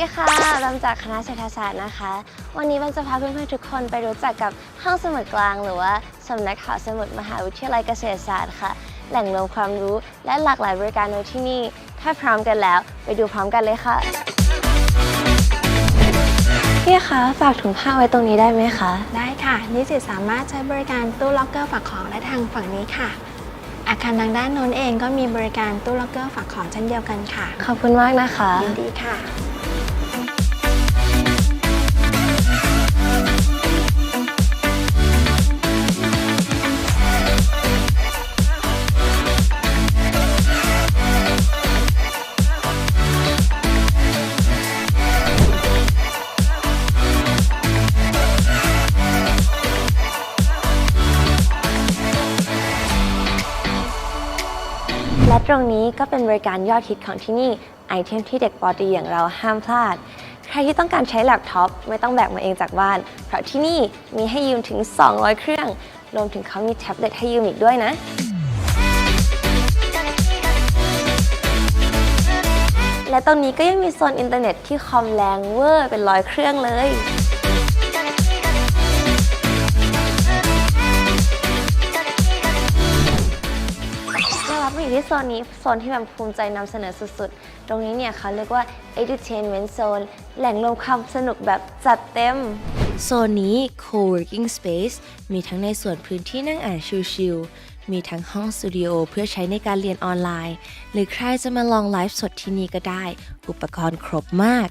จากคณะเศรษฐศาสตร์นะคะ วันนี้บันจะพาเพื่อนๆทุกคนไปรู้จักกับห้องสมุดกลาง หรือว่าสำนักข่าวสมุดมหาวิทยาลัยเกษตรศาสตร์ค่ะ แหล่งรวมความรู้และหลากหลายบริการไว้ที่นี่ ถ้าพร้อมกันแล้ว ไปดูพร้อมกันเลยค่ะ พี่คะฝากถุงผ้าไว้ตรงนี้ได้ไหมคะ ได้ค่ะ นิสิตสามารถใช้บริการตู้ล็อกเกอร์ฝากของได้ทางฝั่งนี้ค่ะ อาคารทางด้านโน้นเองก็มีบริการตู้ล็อกเกอร์ฝากของเช่นเดียวกันค่ะ ขอบคุณมากนะคะ ยินดีค่ะ และตรงนี้ก็เป็นบริการยอดฮิตของที่นี่ ไอเทมที่เด็กปอตีอย่างเราห้ามพลาด ใครที่ต้องการใช้แล็ปท็อปไม่ต้องแบกมาเองจากบ้าน เพราะที่นี่มีให้ยืมถึง 200 เครื่อง รวมถึงเขามีแท็บเล็ตให้ยืมอีกด้วยนะและตรงนี้ก็ยังมีโซนอินเทอร์เน็ตที่คอมแรงเวอร์เป็นร้อยเครื่องเลย ที่โซนนี้โซนที่แบบภูมิใจนำเสนอสุดๆ ตรงนี้เนี่ยเขาเรียกว่า entertainment zone แหล่งรวมความสนุกแบบจัดเต็ม โซนนี้ co-working space มีทั้งในส่วนพื้นที่นั่งอ่านชิลๆ มีทั้งห้องสตูดิโอเพื่อใช้ในการเรียนออนไลน์ หรือใครจะมาลองไลฟ์สดที่นี่ก็ได้ อุปกรณ์ครบมาก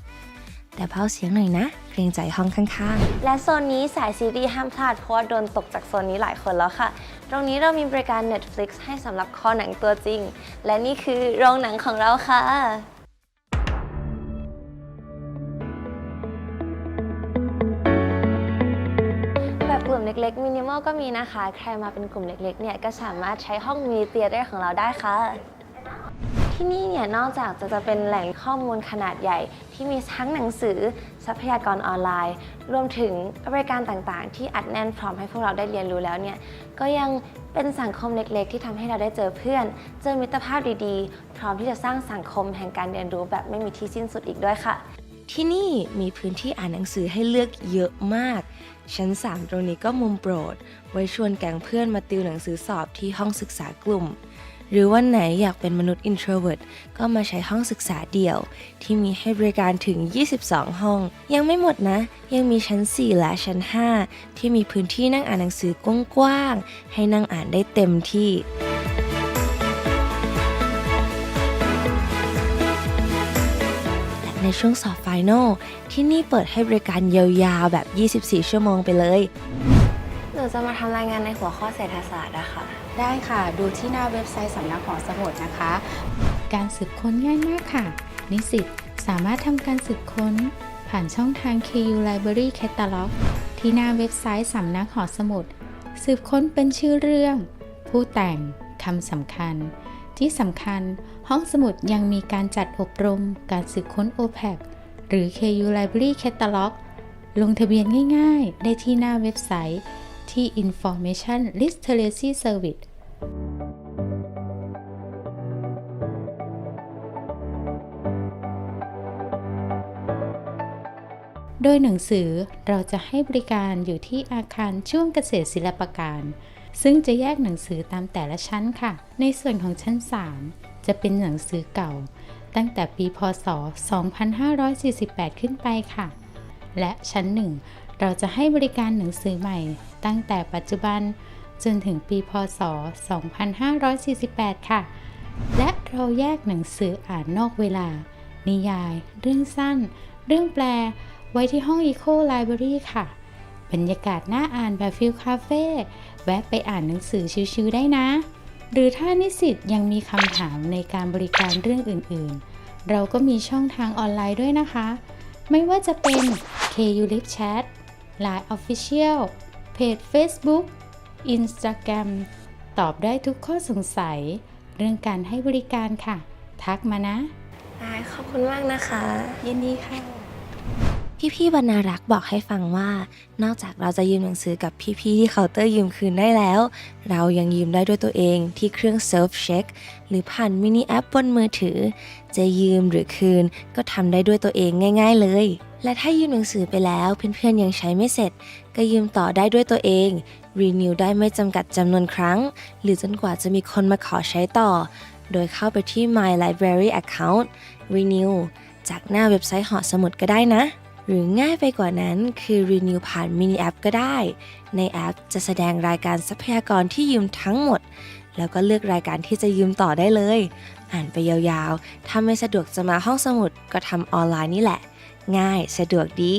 แต่เบาเสียงหน่อยนะ รงใจห้องข้างๆ และโซนนี้สายซีรีส์ห้ามพลาดเพราะว่าโดนตกจากโซนนี้หลายคนแล้วค่ะ ตรงนี้เรามีบริการ Netflix ให้สำหรับคอหนังตัวจริง และนี่คือโรงหนังของเราค่ะ แบบกลุ่มเล็กๆมินิมอลก็มีนะคะ ใครมาเป็นกลุ่มเล็กๆเนี่ยก็สามารถใช้ห้องมีเตียเตอร์ของเราได้ค่ะ ที่นี่เนี่ยนอกจากจะจะเป็นแหล่งข้อมูลขนาดใหญ่ ที่มีทั้งหนังสือทรัพยากรออนไลน์ รวมถึงบริการต่างๆ ที่อัดแน่นพร้อมให้พวกเราได้เรียนรู้แล้วเนี่ยก็ยังเป็นสังคมเล็กๆ ที่ทำให้เราได้เจอเพื่อน เจอมิตรภาพดีๆ พร้อมที่จะสร้างสังคมแห่งการเรียนรู้แบบไม่มีที่สิ้นสุดอีกด้วยค่ะ ที่นี่มีพื้นที่อ่านหนังสือให้เลือกเยอะมาก ชั้น 3 ตรงนี้ก็มุมโปรด ไว้ชวนแก๊งเพื่อนมาติวหนังสือสอบที่ห้องศึกษากลุ่ม หรือวันไหนอยากเป็นมนุษย์ introvert ก็มาใช้ห้องศึกษาเดี่ยว ที่มีให้บริการถึง 22 ห้อง ยังไม่หมดนะ ยังมีชั้น 4 และชั้น 5 ที่มีพื้นที่นั่งอ่านหนังสือกว้างๆ ให้นั่งอ่านได้เต็มที่และในช่วงสอบไฟแนลที่นี่เปิดให้บริการยาวๆ แบบ 24 ชั่วโมงไปเลย จะมาทำรายงานในหัวข้อเศรษฐศาสตร์อะคะได้ค่ะ ดูที่หน้าเว็บไซต์สำนักหอสมุดนะคะ การสืบค้นง่ายมากค่ะ นิสิตสามารถทำการสืบค้น ผ่านช่องทาง KU Library Catalog ที่หน้าเว็บไซต์สำนักหอสมุด สืบค้นเป็นชื่อเรื่อง ผู้แต่งคำสำคัญ ที่สำคัญห้องสมุดยังมีการจัดอบรม การสืบค้น OPAC หรือ KU Library Catalog ลงทะเบียนง่าย ๆ ได้ที่หน้าเว็บไซต์ ที่ Information Literacy Service โดยหนังสือเราจะให้บริการอยู่ที่อาคารช่วงเกษตรศิลปการ ซึ่งจะแยกหนังสือตามแต่ละชั้นค่ะ ในส่วนของชั้น 3 จะเป็นหนังสือเก่า ตั้งแต่ปีพศ 2548 ขึ้นไปค่ะ และชั้น 1 เราจะให้บริการหนังสือใหม่ ตั้งแต่ปัจจุบันจนถึงปีพศ 2548 ค่ะ และเราแยกหนังสืออ่านนอกเวลา นิยาย เรื่องสั้น เรื่องแปล ไว้ที่ห้อง Eco Library ค่ะ บรรยากาศน่าอ่านแบบฟิลคาเฟ่แวะไปอ่านหนังสือชิวๆได้นะ หรือถ้านิสิตยังมีคำถามในการบริการเรื่องอื่นๆ เราก็มีช่องทางออนไลน์ด้วยนะคะ ไม่ว่าจะเป็น KU Live Chat Line Official เพจ Facebook Instagram ตอบได้ทุกข้อสงสัย เรื่องการให้บริการค่ะ ทักมานะ ได้ขอบคุณมากนะคะ ยินดีค่ะ พี่ๆบรรณารักษ์บอกให้ฟังว่า นอกจากเราจะยืมหนังสือกับพี่ๆที่เคาน์เตอร์ยืมคืนได้แล้ว เรายังยืมได้ด้วยตัวเองที่เครื่อง Self Check หรือผ่านมินิแอปบนมือถือ จะยืมหรือคืนก็ทำได้ด้วยตัวเองง่าย ๆ เลย และถ้ายืมหนังสือไปแล้วเพื่อนๆยังใช้ไม่เสร็จ ก็ยืมต่อได้ด้วยตัวเอง Renew ได้ไม่จำกัดจำนวนครั้ง หรือจนกว่าจะมีคนมาขอใช้ต่อ โดยเข้าไปที่ My Library Account Renew จากหน้าเว็บไซต์หอสมุดก็ได้นะ หรือง่ายไปกว่านั้นคือ Renew ผ่านมินิแอปก็ได้ ในแอปจะแสดงรายการทรัพยากรที่ยืมทั้งหมด แล้วก็เลือกรายการที่จะยืมต่อได้เลย อ่านไปยาวๆ ถ้าไม่สะดวกจะมาห้องสมุดก็ทำออนไลน์นี่แหละ ง่ายสะดวกดี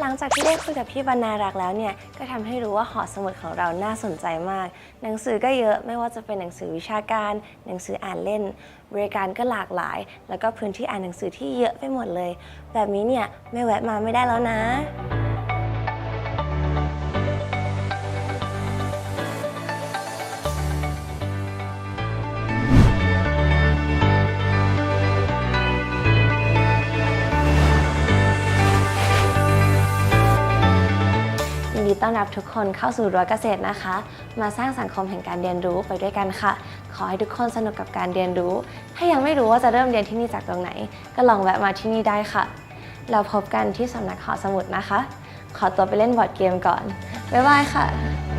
หลังจากที่ได้คุยกับพี่บรรณารักษ์แล้วเนี่ยก็ทำให้รู้ว่าหอสมุดของเราน่าสนใจมาก หนังสือก็เยอะไม่ว่าจะเป็นหนังสือวิชาการ หนังสืออ่านเล่น บริการก็หลากหลาย แล้วก็พื้นที่อ่านหนังสือที่เยอะไปหมดเลย แบบนี้เนี่ยไม่แวะมาไม่ได้แล้วนะ ดีต้อนรับทุกคนเข้าสู่รั้วเกษตรนะคะ มาสร้างสังคมแห่งการเรียนรู้ไปด้วยกันค่ะ ขอให้ทุกคนสนุกกับการเรียนรู้ ถ้ายังไม่รู้ว่าจะเริ่มเรียนที่นี่จากตรงไหน ก็ลองแวะมาที่นี่ได้ค่ะ เราพบกันที่สำนักหอสมุดนะคะ ขอตัวไปเล่นบอร์ดเกมก่อน บ๊ายบายค่ะ